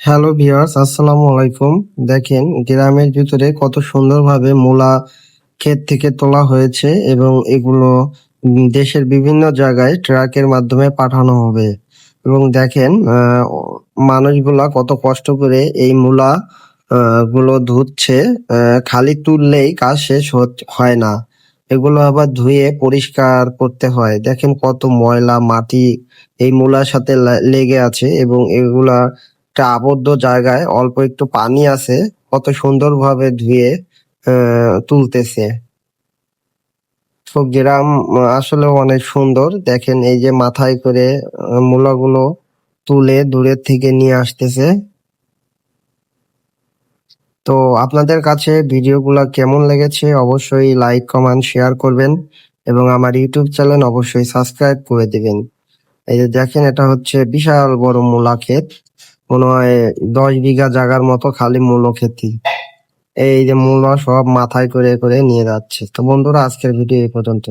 Hello viewers, আসসালামু আলাইকুম। দেখেন, গ্রামের ভিতরে কত সুন্দরভাবে মূলা ক্ষেত থেকে তোলা হয়েছে এবং এগুলো দেশের বিভিন্ন জায়গায় ট্রাকের মাধ্যমে পাঠানো হবে। এবং দেখেন মানুষগুলা কত কষ্ট করে এই মূলা গুলো ধুচ্ছে। খালি তুললেই কাজ শেষ হয় না। এগুলো আবার ধুয়ে পরিষ্কার করতে হয়। দেখেন কত ময়লা, মাটি এই মূলার সাথে লেগে আছে এবং এগুলা একটা আবদ্ধ জায়গায় অল্প একটু পানি আছে, কত সুন্দরভাবে ধুয়ে তুলতেছে। গ্রাম আসলে অনেক সুন্দর। দেখেন এই যে মাথায় করে মূলাগুলো তুলে দূরের থেকে নিয়ে আসতেছে। তো আপনাদের কাছে ভিডিওগুলো কেমন লেগেছে অবশ্যই লাইক, কমেন্ট, শেয়ার করবেন এবং আমার ইউটিউব চ্যানেল অবশ্যই সাবস্ক্রাইব করে দিবেন। এই যে দেখেন, এটা হচ্ছে বিশাল বড় মূলা ক্ষেত। মনে হয় দশ বিঘা জায়গার মতো খালি মূলো খেতে। এই যে মূলো সব মাথায় করে করে নিয়ে যাচ্ছে। তো বন্ধুরা, আজকের ভিডিও এই পর্যন্ত